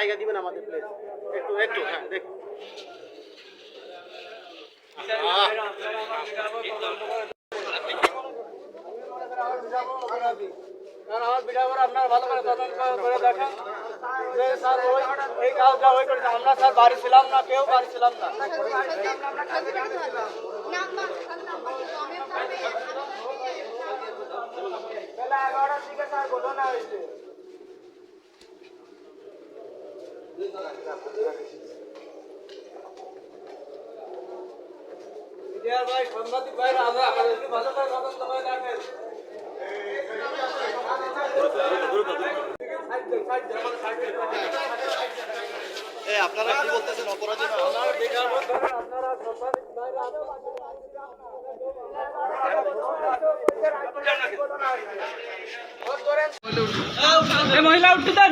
জায়গা দিবেন আমাদের প্লেস একটু একটু হ্যাঁ দেখ আমার ভিডিও করে আপনারা ভালো করে তদন্ত করে দেখেন যে স্যার ওই এই কাজটা ওই করেছে আমরা স্যার বাড়ি ছিলাম না কেউ বাড়ি ছিলাম না বেলা এগারোটার দিকে স্যার ঘটনা হয়েছে ভাই সাংবাদিক ভাইরা আমরা আমাদেরকে ভালো করে তদন্ত করে দেখেন আপনারা কি বলতেছেন? অপরাধী মহিলা উঠতে দেন।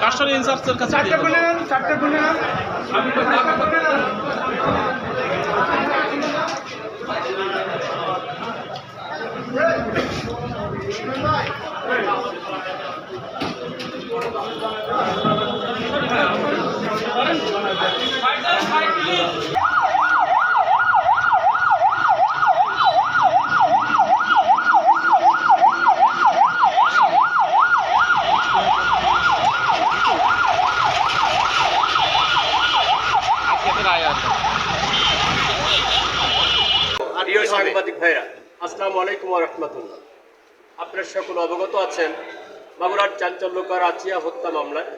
কাস্টমার ইনচার্জের কাছে দিয়ে আপনারা সকল অবগত আছেন মাগুরার চাঞ্চল্যকর আচিয়া হত্যা মামলায়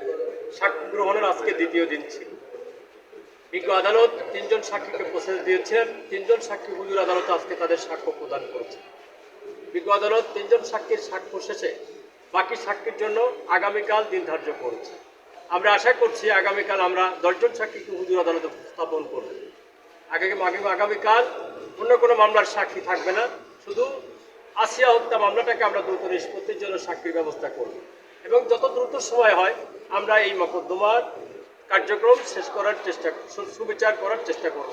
সাক্ষ্য গ্রহণের আজকে দ্বিতীয় দিন ছিল। বিজ্ঞ আদালত তিনজন সাক্ষীকে প্রসেস দিয়েছেন তিনজন সাক্ষী হুজুর আদালত আজকে তাদের সাক্ষ্য প্রদান করেছে বিজ্ঞ আদালত তিনজন সাক্ষীর সাক্ষ্য শেষে বাকি সাক্ষীর জন্য আগামীকাল দিন ধার্য করেছে আমরা আশা করছি আগামীকাল আমরা দশজন সাক্ষীকে হুজুর আদালতে উপস্থাপন করব। আগে আগামীকাল অন্য কোনো মামলার সাক্ষী থাকবে না শুধু আসিয়া হত্যা মামলাটাকে আমরা দ্রুত নিষ্পত্তির জন্য সাক্ষীর ব্যবস্থা করব। এবং যত দ্রুত সময় হয় আমরা এই মকদ্দমার কার্যক্রম শেষ করার চেষ্টা সুবিচার করার চেষ্টা করব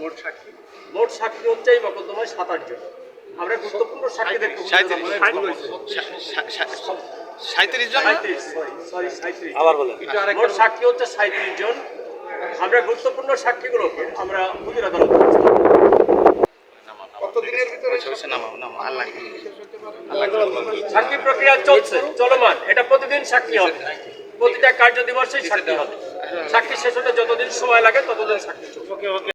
মোট সাক্ষী? মোট সাক্ষী হচ্ছে এই মকদ্দমায় সাত আটজন। আমরা গুরুত্বপূর্ণ সাক্ষী দেখতে 37 জন আবার বলেন। মোট সাক্ষী হচ্ছে জন। আমরা গুরুত্বপূর্ণ সাক্ষীগুলোকে আমরা হুজুর আদালতে সাক্ষী প্রক্রিয়া চলছে চলমান। এটা প্রতিদিন সাক্ষী হবে। প্রতিটা কার্য দিবসে সাক্ষী হবে। সাক্ষী শেষ হতে যতদিন সময় লাগে ততদিন সাক্ষী